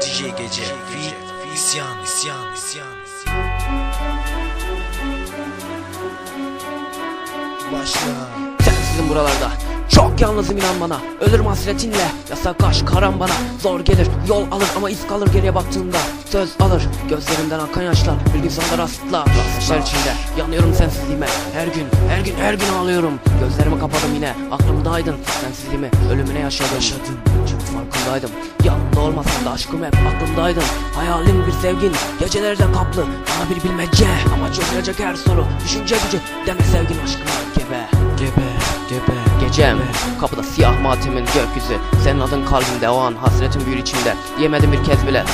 DJ gece Feat isyan isyan isyan Başla. Sensizim buralarda çok yalnızım inan bana. Ölürüm hasretinle Yasak kaş karan bana. Zor gelir yol alır ama iz kalır geriye baktığımda. Söz alır gözlerimden akan yaşlar Bir gün sana rastla Rastlar içinde yanıyorum sensizliğime. Her gün her gün her gün ağlıyorum. Gözlerimi kapadım yine aklımdaydın Sensizliğimi ölümüne yaşadım. Yaşadın. Farkındaydım Yanımda olmasan da aşkım hep aklımdaydın Hayalim bir sevgin Gecelerden kaplı. Bana bir bilmece Ama çözülecek her soru. Düşünce gücü Demek sevgin aşkıma gebe Gebe gebe Gecem. Kapıda siyah matimin gökyüzü. Senin adın kalbimde o an hasretim büyür içimde. Diyemedim bir kez bile.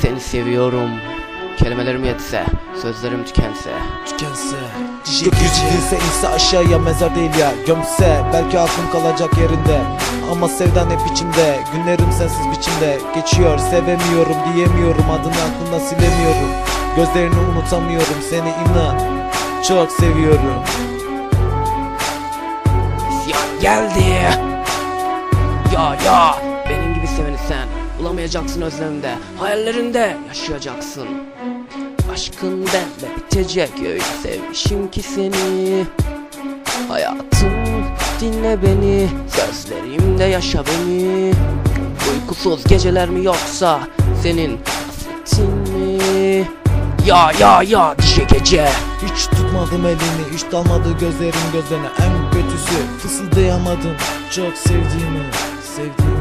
Seni seviyorum Kelimelerim yetse Sözlerim tükense. Tükense. Gökyüzü değilse inse aşağıya mezar değil ya Gömse. Belki aklım kalacak yerinde. Ama sevdan hep içimde. Günlerim sensiz biçimde. Geçiyor sevemiyorum diyemiyorum. Adını aklımdan silemiyorum. Gözlerini unutamıyorum. Seni inan Çok seviyorum. İsyan geldi. Ya ya sen Bulamayacaksın özlemde Hayallerinde yaşayacaksın. Aşkın benle bitecek öyle sevmişim ki seni. Hayatım dinle beni Sözlerimde yaşa beni. Uykusuz geceler mi yoksa Senin hasretin mi? Ya ya ya dişe gece. Hiç tutmadım elini Hiç dalmadı gözlerim gözlerine. En kötüsü fısıldayamadım. Çok sevdiğimi Sevdiğimi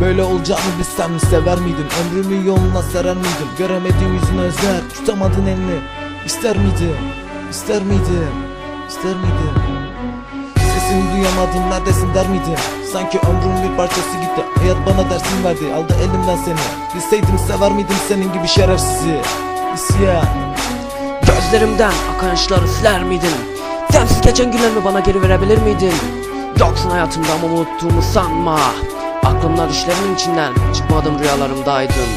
Böyle olacağını bilsem sever miydin? Ömrümü yoluna serer miydim? Göremediğim yüzünü özler Tutamadın elini İster miydin? İster miydin? İster miydin? Sesini duyamadım neredesin der miydin? Sanki ömrümün bir parçası gitti Hayat bana dersin verdi aldı elimden seni Bilseydim sever miydim senin gibi şerefsizi İsyan Gözlerimden akan yaşları siler miydin? Sensiz geçen günlerimi bana geri verebilir miydin? Yoksun hayatımda ama unuttuğumu sanma Aklımda düşlerimin içinden çıkmadım rüyalarımdaydın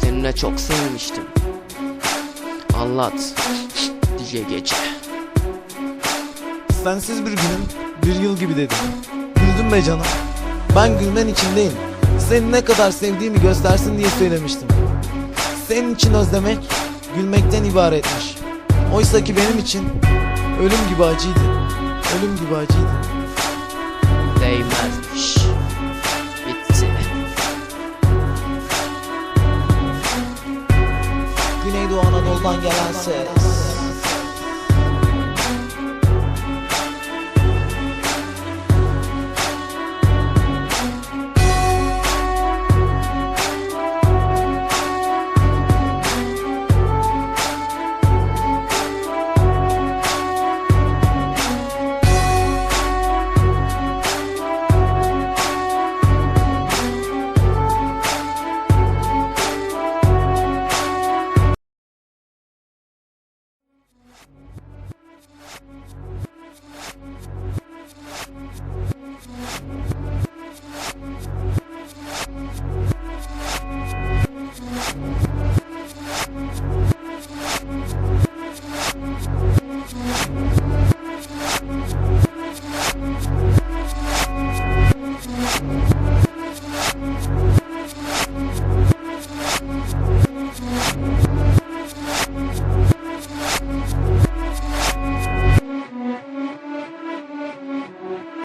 Seninle çok sevmiştim. Anlat Diye gece. Sensiz bir günüm bir yıl gibi dedim. Güldüm be canım. Ben gülmen için değil Seni ne kadar sevdiğimi göstersin diye söylemiştim. Senin için özlemek gülmekten ibaretmiş. Oysa ki benim için ölüm gibi acıydı. Ölüm gibi acıydı Güneydoğu Anadolu'dan gelen ses